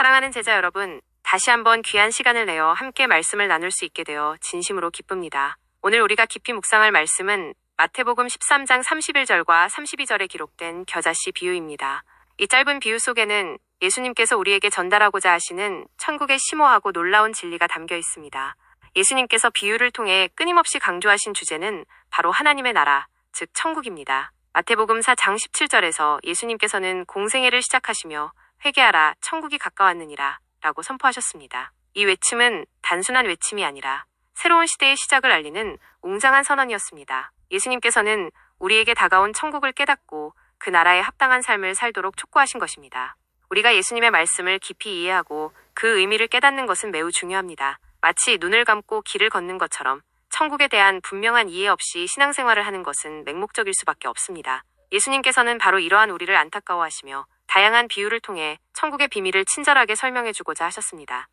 사랑하는 제자 여러분, 다시 한번 귀한 시간을 내어 함께 말씀을 나눌 수 있게 되어 진심으로 기쁩니다. 오늘 우리가 깊이 묵상할 말씀은 마태복음 13장 31절과 32절에 기록된 겨자씨 비유입니다. 이 짧은 비유 속에는 예수님께서 우리에게 전달하고자 하시는 천국의 심오하고 놀라운 진리가 담겨 있습니다. 예수님께서 비유를 통해 끊임없이 강조하신 주제는 바로 하나님의 나라, 즉 천국입니다. 마태복음 4장 17절에서 예수님께서는 공생애를 시작하시며 회개하라 천국이 가까웠느니라 라고 선포하셨습니다. 이 외침은 단순한 외침이 아니라 새로운 시대의 시작을 알리는 웅장한 선언이었습니다. 예수님께서는 우리에게 다가온 천국을 깨닫고 그 나라에 합당한 삶을 살도록 촉구하신 것입니다. 우리가 예수님의 말씀을 깊이 이해하고 그 의미를 깨닫는 것은 매우 중요합니다. 마치 눈을 감고 길을 걷는 것처럼 천국에 대한 분명한 이해 없이 신앙생활을 하는 것은 맹목적일 수밖에 없습니다. 예수님께서는 바로 이러한 우리를 안타까워하시며 다양한 비유를 통해 천국의 비밀을 친절하게 설명해 주고자 하셨습니다.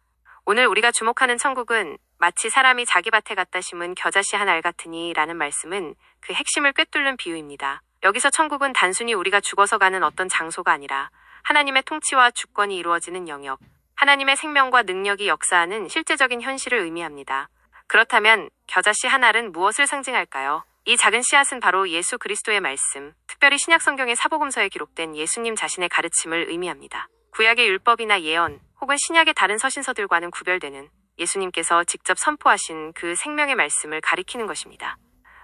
오늘 우리가 주목하는 천국은 마치 사람이 자기 밭에 갖다 심은 겨자씨 한 알 같으니 라는 말씀은 그 핵심을 꿰뚫는 비유입니다. 여기서 천국은 단순히 우리가 죽어서 가는 어떤 장소가 아니라 하나님의 통치와 주권이 이루어지는 영역, 하나님의 생명과 능력이 역사하는 실제적인 현실을 의미합니다. 그렇다면 겨자씨 한 알은 무엇을 상징할까요? 이 작은 씨앗은 바로 예수 그리스도의 말씀, 특별히 신약 성경의 사복음서에 기록된 예수님 자신의 가르침을 의미합니다. 구약의 율법이나 예언, 혹은 신약의 다른 서신서들과는 구별되는 예수님께서 직접 선포하신 그 생명의 말씀을 가리키는 것입니다.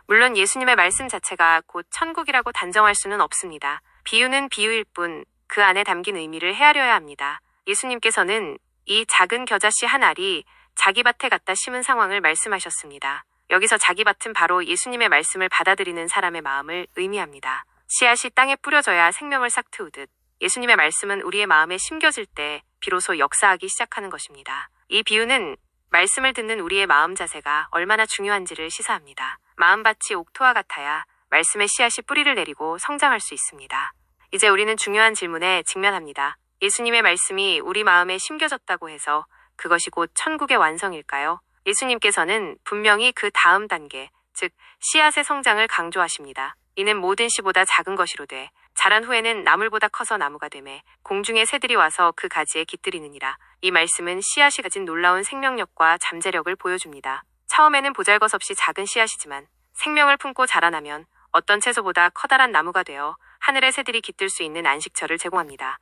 물론 예수님의 말씀 자체가 곧 천국이라고 단정할 수는 없습니다. 비유는 비유일 뿐 그 안에 담긴 의미를 헤아려야 합니다. 예수님께서는 이 작은 겨자씨 한 알이 자기 밭에 갖다 심은 상황을 말씀하셨습니다. 여기서 자기 밭은 바로 예수님의 말씀을 받아들이는 사람의 마음을 의미합니다. 씨앗이 땅에 뿌려져야 생명을 싹트우듯 예수님의 말씀은 우리의 마음에 심겨질 때 비로소 역사하기 시작하는 것입니다. 이 비유는 말씀을 듣는 우리의 마음 자세가 얼마나 중요한지를 시사합니다. 마음밭이 옥토와 같아야 말씀의 씨앗이 뿌리를 내리고 성장할 수 있습니다. 이제 우리는 중요한 질문에 직면합니다. 예수님의 말씀이 우리 마음에 심겨졌다고 해서 그것이 곧 천국의 완성일까요? 예수님께서는 분명히 그 다음 단계, 즉 씨앗의 성장을 강조하십니다. 이는 모든 씨보다 작은 것이로 돼 자란 후에는 나물보다 커서 나무가 되매 공중의 새들이 와서 그 가지에 깃들이느니라. 이 말씀은 씨앗이 가진 놀라운 생명력과 잠재력을 보여줍니다. 처음에는 보잘것없이 작은 씨앗이지만 생명을 품고 자라나면 어떤 채소보다 커다란 나무가 되어 하늘의 새들이 깃들 수 있는 안식처를 제공합니다.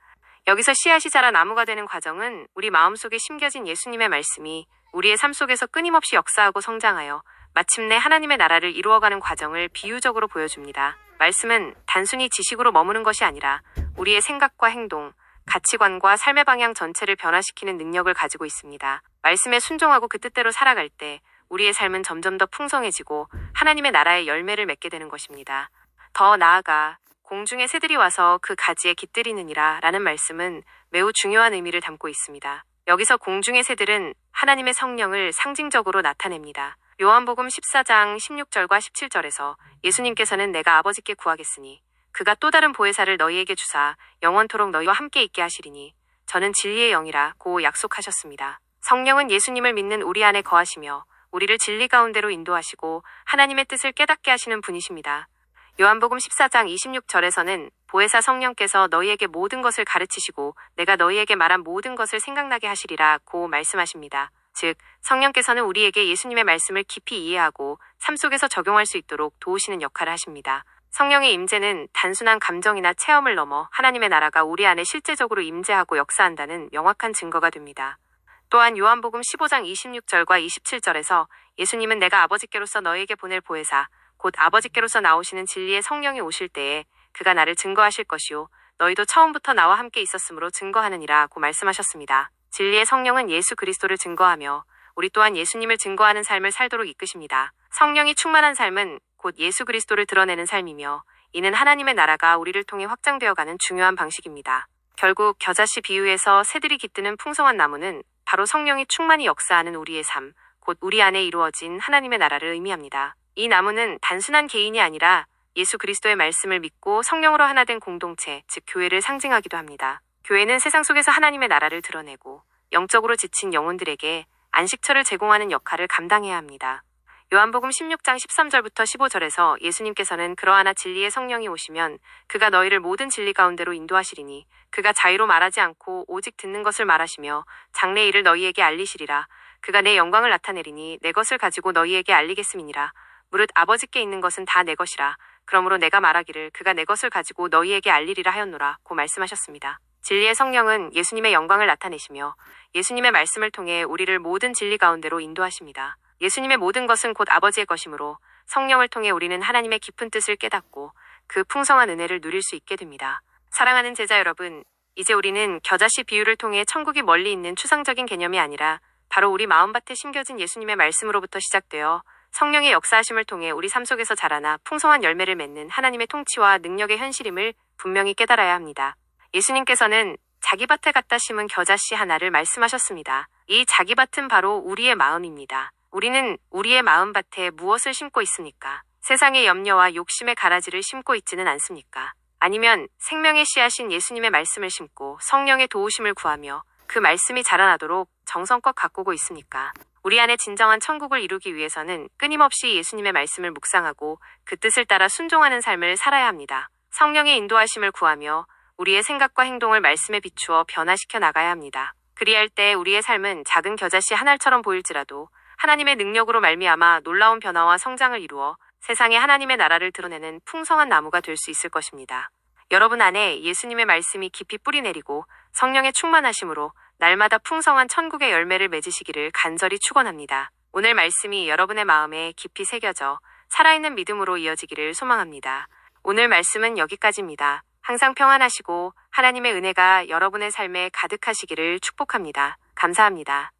여기서 씨앗이 자라 나무가 되는 과정은 우리 마음속에 심겨진 예수님의 말씀이 우리의 삶 속에서 끊임없이 역사하고 성장하여 마침내 하나님의 나라를 이루어가는 과정을 비유적으로 보여줍니다. 말씀은 단순히 지식으로 머무는 것이 아니라 우리의 생각과 행동, 가치관과 삶의 방향 전체를 변화시키는 능력을 가지고 있습니다. 말씀에 순종하고 그 뜻대로 살아갈 때 우리의 삶은 점점 더 풍성해지고 하나님의 나라의 열매를 맺게 되는 것입니다. 더 나아가 공중의 새들이 와서 그 가지에 깃들이느니라 라는 말씀은 매우 중요한 의미를 담고 있습니다. 여기서 공중의 새들은 하나님의 성령을 상징적으로 나타냅니다. 요한복음 14장 16절과 17절에서 예수님께서는 내가 아버지께 구하겠으니 그가 또 다른 보혜사를 너희에게 주사 영원토록 너희와 함께 있게 하시리니 저는 진리의 영이라 고 약속하셨습니다. 성령은 예수님을 믿는 우리 안에 거하시며 우리를 진리 가운데로 인도하시고 하나님의 뜻을 깨닫게 하시는 분이십니다. 요한복음 14장 26절에서는 보혜사 성령께서 너희에게 모든 것을 가르치시고 내가 너희에게 말한 모든 것을 생각나게 하시리라 고 말씀하십니다. 즉, 성령께서는 우리에게 예수님의 말씀을 깊이 이해하고 삶 속에서 적용할 수 있도록 도우시는 역할을 하십니다. 성령의 임재는 단순한 감정이나 체험을 넘어 하나님의 나라가 우리 안에 실제적으로 임재하고 역사한다는 명확한 증거가 됩니다. 또한 요한복음 15장 26절과 27절에서 예수님은 내가 아버지께로서 너에게 보낼 보혜사, 곧 아버지께로서 나오시는 진리의 성령이 오실 때에 그가 나를 증거하실 것이요. 너희도 처음부터 나와 함께 있었으므로 증거하느니라 고 말씀하셨습니다. 진리의 성령은 예수 그리스도를 증거하며 우리 또한 예수님을 증거하는 삶을 살도록 이끄십니다. 성령이 충만한 삶은 곧 예수 그리스도를 드러내는 삶이며 이는 하나님의 나라가 우리를 통해 확장되어가는 중요한 방식입니다. 결국 겨자씨 비유에서 새들이 깃드는 풍성한 나무는 바로 성령이 충만히 역사하는 우리의 삶, 곧 우리 안에 이루어진 하나님의 나라를 의미합니다. 이 나무는 단순한 개인이 아니라 예수 그리스도의 말씀을 믿고 성령으로 하나 된 공동체, 즉 교회를 상징하기도 합니다. 교회는 세상 속에서 하나님의 나라를 드러내고 영적으로 지친 영혼들에게 안식처를 제공하는 역할을 감당해야 합니다. 요한복음 16장 13절부터 15절에서 예수님께서는 그러하나 진리의 성령이 오시면 그가 너희를 모든 진리 가운데로 인도하시리니 그가 자유로 말하지 않고 오직 듣는 것을 말하시며 장래 일을 너희에게 알리시리라 그가 내 영광을 나타내리니 내 것을 가지고 너희에게 알리겠음이니라 무릇 아버지께 있는 것은 다 내 것이라 그러므로 내가 말하기를 그가 내 것을 가지고 너희에게 알리리라 하였노라 고 말씀하셨습니다. 진리의 성령은 예수님의 영광을 나타내시며 예수님의 말씀을 통해 우리를 모든 진리 가운데로 인도하십니다. 예수님의 모든 것은 곧 아버지의 것이므로 성령을 통해 우리는 하나님의 깊은 뜻을 깨닫고 그 풍성한 은혜를 누릴 수 있게 됩니다. 사랑하는 제자 여러분, 이제 우리는 겨자씨 비유를 통해 천국이 멀리 있는 추상적인 개념이 아니라 바로 우리 마음밭에 심겨진 예수님의 말씀으로부터 시작되어 성령의 역사하심을 통해 우리 삶 속에서 자라나 풍성한 열매를 맺는 하나님의 통치와 능력의 현실임을 분명히 깨달아야 합니다. 예수님께서는 자기 밭에 갖다 심은 겨자씨 하나를 말씀하셨습니다. 이 자기 밭은 바로 우리의 마음입니다. 우리는 우리의 마음밭에 무엇을 심고 있습니까? 세상의 염려와 욕심의 가라지를 심고 있지는 않습니까? 아니면 생명의 씨앗인 예수님의 말씀을 심고 성령의 도우심을 구하며 그 말씀이 자라나도록 정성껏 가꾸고 있습니까? 우리 안에 진정한 천국을 이루기 위해서는 끊임없이 예수님의 말씀을 묵상하고 그 뜻을 따라 순종하는 삶을 살아야 합니다. 성령의 인도하심을 구하며 우리의 생각과 행동을 말씀에 비추어 변화시켜 나가야 합니다. 그리할 때 우리의 삶은 작은 겨자씨 한 알처럼 보일지라도 하나님의 능력으로 말미암아 놀라운 변화와 성장을 이루어 세상에 하나님의 나라를 드러내는 풍성한 나무가 될 수 있을 것입니다. 여러분 안에 예수님의 말씀이 깊이 뿌리 내리고 성령의 충만하심으로 날마다 풍성한 천국의 열매를 맺으시기를 간절히 축원합니다. 오늘 말씀이 여러분의 마음에 깊이 새겨져 살아있는 믿음으로 이어지기를 소망합니다. 오늘 말씀은 여기까지입니다. 항상 평안하시고 하나님의 은혜가 여러분의 삶에 가득하시기를 축복합니다. 감사합니다.